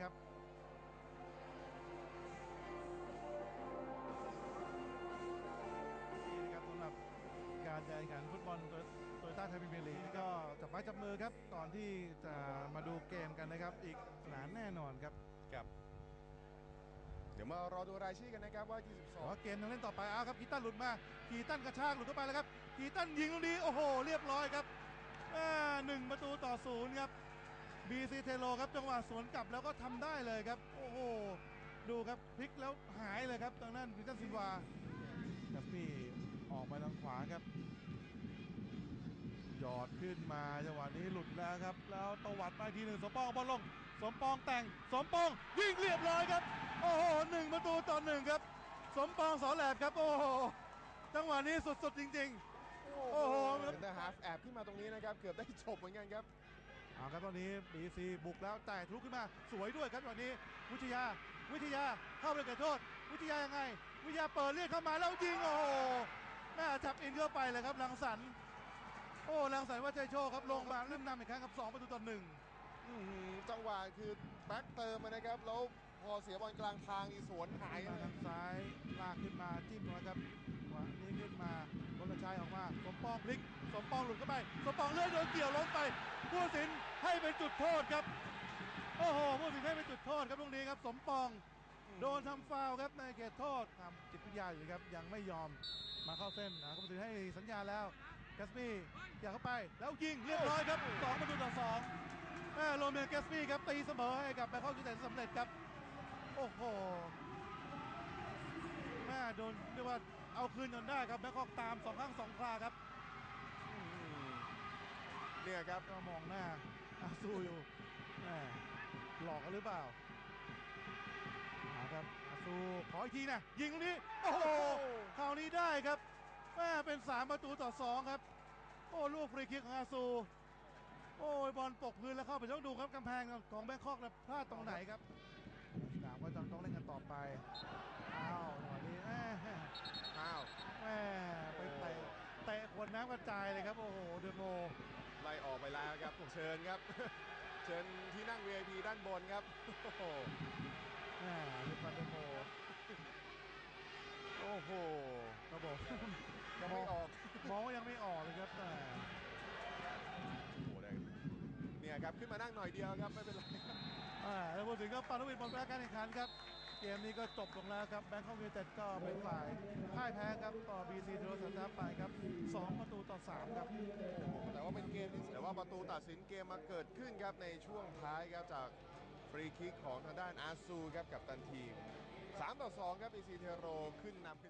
ครับนี่นะครับสำหรับการแข่งขันฟุตบอลโตโยต้าไทยพรีเมียร์ลีกนี่ก็จับไม้จับมือครับก่อนที่จะมาดูเกมกันนะครับ อีกหนาแน่นอนครับครับ เดี๋ยวมารอดูรายชื่อกันนะครับว่า แต่ว่าเกมยังเล่นต่อไปเอาครับคีตันหลุดมาคีตันกระชากหลุดเข้าไปแล้วครับคีตันยิงตรงนี้โอ้โห เรียบร้อยครับอ่าหนึ่งประตูต่อศูนย์ครับ บีซีเทโลครับจังหวะสวนกลับแล้วก็ทำได้เลยครับ โอ้โหดูครับพลิกแล้วหายเลยครับทางนั้นพีตันซินวาครับพี่ออกมาทางขวาครับหยอดขึ้นมาจังหวะนี้หลุดแล้วครับ แล้วตวัดมาทีหนึ่งสมปองบอลลง สมปองแต่งสมปองยิงเรียบร้อยครับ โอ้โหหนึ่งประตูต่อหนึ่งครับ สมปองสอแหลบครับ โอ้โหจังหวะนี้สุดๆจริง12โอ้โหเซนเตอร์ฮาฟแอบขึ้นมาตรงนี้นะครับ เกือบได้จบเหมือนกันครับ เอาครับตอนนี้บีซีบุกแล้วแต่ทะลุขึ้นมาสวยด้วยครับจังหวะนี้ วิทยาวิทยาเข้าไปเกิดโทษ วิทยายังไง วิทยาเปิดเลียกเข้ามาแล้วยิงโอ้โหแม่จับอินเข้าไปเลยครับลังสรรค์โอ้ลังสรรค์ว่าใจโชคครับลงมาเริ่มนำอีกครั้งครับสองประตูต่อหนึ่งอื้อหือจังหวะคือแบ็คเติมมานะครับแล้วพอเสียบอลกลางทางนี่สวนหายมาเลยทางซ้ายลากขึ้นมาจิ้มนะครับวะนี่ขึ้นมาบนชัยออกมาสมปองพลิกสมปองหลุดเข้าไปสมปองเลื่อนโดนเกี่ยวล้มไปผู้ตัดสิน ให้เป็นจุดโทษครับ โอ้โหผู้ตัดสินให้เป็นจุดโทษครับตรงนี้ครับสมปอง โดนทำฟาวล์ครับในเขตโทษทำจิตวิทยาอยู่ครับยังไม่ยอมมาเข้าเส้นนะผู้ตัดสินให้สัญญาณแล้วแกสปี้อยากเข้าไปแล้วยิงเรียบร้อยครับสองประตูต่อสองแม่โรเมนแกสปี้ครับตีเสมอให้กับแบงคอกยูไนเต็ดสำเร็จครับโอ้โหแม่โดนเรียกว่าเอาคืนจนได้ครับแบงคอกตามสองข้างสองคราครับอื้อหือเนี่ยครับก็มองหน้าอา สู้อยู่แม่หลอกกันหรือเปล่าเอาครับอาซูขออีกทีนะยิงตรงนี้โอ้โหคราวนี้ได้ครับแม่เป็น 3 ประตูต่อ 2 ครับ โอ้ลูกฟรีคิกของอาซู โอ้ยบอลตกพื้นแล้วเข้าไปต้องดูครับกำแพงของแบงคอกแล้วพลาดตรงไหนครับสนามก็ต้องต้องเล่นกันต่อไปอ้าวจังหวะนี้แม่อ้าวแม่ไปเตะเตะขวดน้ำกระจายเลยครับโอ้โหเดอะโม เชิญครับเชิญที่นั่ง VIP ด้านบนครับโอ้โหแม่ลูกบอลเดอะโมโอ้โหระบบยังไม่ออกมองว่ายังไม่ออกเลยครับแต่โอ้โหได้เนี่ยครับขึ้นมานั่งหน่อยเดียวครับไม่เป็นไรอ่าแล้วพูดถึงก็ปานวิทย์บอลแพ้การแข่งขันครับเกมนี้ก็จบลงแล้วครับแบงคอกยูไนเต็ดก็เป็นฝ่ายพ่ายแพ้ครับต่อบีซีโทรสันทัพไปครับ 2 ประตูต่อ 3 ครับแต่ ว่าเป็นเกมที่แต่ว่าประตูตัดสินเกมมาเกิดขึ้นครับในช่วงท้ายครับจากฟรีคิกของทางด้านอาซูครับกับตันทีม 3 ต่อ 2 ครับอีซีเทโรขึ้นนำ